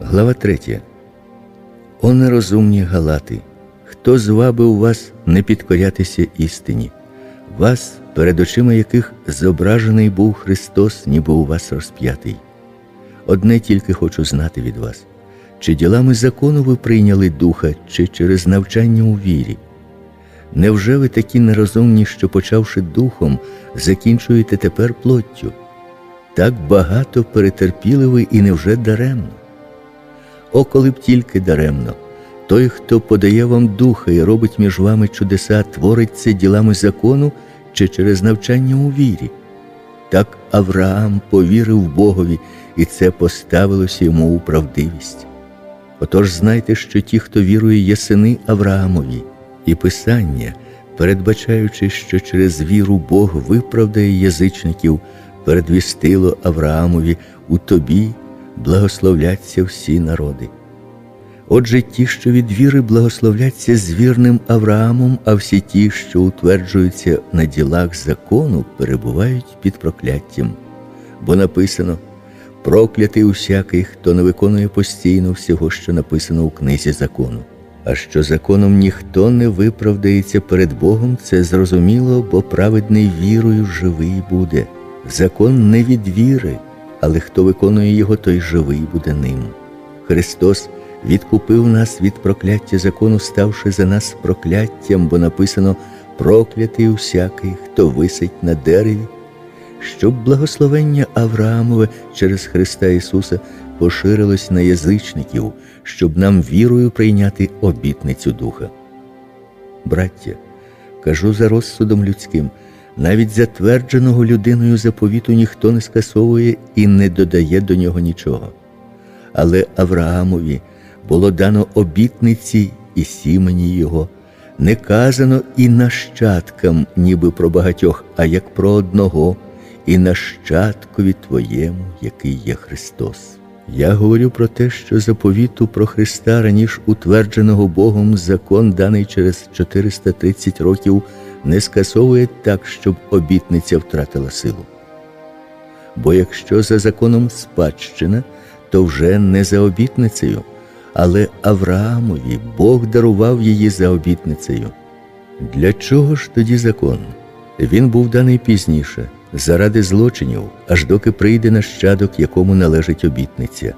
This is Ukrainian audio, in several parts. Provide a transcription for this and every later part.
Глава 3. О нерозумні галати, хто звабив вас не підкорятися істині, вас, перед очима яких зображений був Христос, ніби у вас розп'ятий. Одне тільки хочу знати від вас, чи ділами закону ви прийняли духа, чи через навчання у вірі. Невже ви такі нерозумні, що, почавши духом, закінчуєте тепер плоттю? Так багато перетерпіли ви і невже даремно? О, коли б тільки даремно, той, хто подає вам духа і робить між вами чудеса, творить це ділами закону чи через навчання у вірі. Так Авраам повірив Богові, і це поставилося йому у правдивість. Отож знайте, що ті, хто вірує, є сини Авраамові, і Писання, передбачаючи, що через віру Бог виправдає язичників, передвістило Авраамові у тобі благословляться всі народи. Отже, ті, що від віри благословляться з вірним Авраамом, а всі ті, що утверджуються на ділах закону, перебувають під прокляттям. Бо написано проклятий усякий, хто не виконує постійно всього, що написано у книзі закону. А що законом ніхто не виправдається перед Богом, це зрозуміло, бо праведний вірою живий буде. Закон не від віри, але хто виконує його, той живий буде ним. Христос відкупив нас від прокляття закону, ставши за нас прокляттям, бо написано проклятий усякий, хто висить на дереві, щоб благословення Авраамове через Христа Ісуса поширилось на язичників, щоб нам вірою прийняти обітницю Духа. Браття, кажу за розсудом людським, навіть затвердженого людиною заповіту ніхто не скасовує і не додає до нього нічого. Але Авраамові було дано обітниці і сімені його, не казано і нащадкам, ніби про багатьох, а як про одного, і нащадкові Твоєму, який є Христос. Я говорю про те, що заповіту про Христа раніше утвердженого Богом закон, даний через 430 років, не скасовує так, щоб обітниця втратила силу. Бо якщо за законом спадщина, то вже не за обітницею, але Авраамові Бог дарував її за обітницею. Для чого ж тоді закон? Він був даний пізніше, заради злочинів, аж доки прийде нащадок, якому належить обітниця,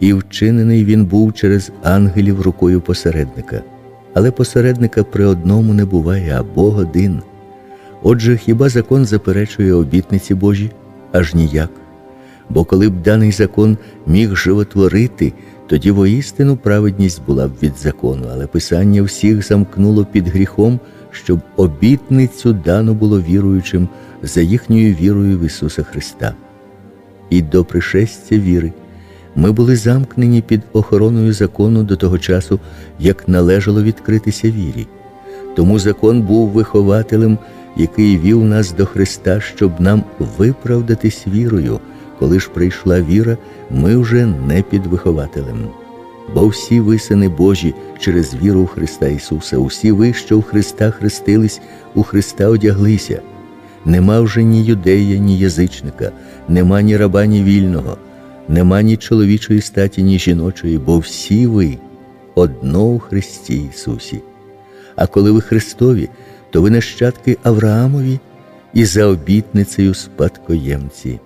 і вчинений він був через ангелів рукою посередника. Але посередника при одному не буває, а Бог один. Отже, хіба закон заперечує обітниці Божі? Аж ніяк. Бо коли б даний закон міг животворити, тоді воістину праведність була б від закону, але Писання всіх замкнуло під гріхом, щоб обітницю дано було віруючим за їхньою вірою в Ісуса Христа. І до пришестя віри ми були замкнені під охороною закону до того часу, як належало відкритися вірі. Тому закон був вихователем, який вів нас до Христа, щоб нам виправдатись вірою. Коли ж прийшла віра, ми вже не під вихователем. Бо всі ви, сини Божі, через віру в Христа Ісуса, усі ви, що в Христа хрестились, у Христа одяглися. Нема вже ні юдея, ні язичника, нема ні раба, ні вільного, нема ні чоловічої статі, ні жіночої, бо всі ви одно у Христі Ісусі. А коли ви Христові, то ви нащадки Авраамові і за обітницею спадкоємці.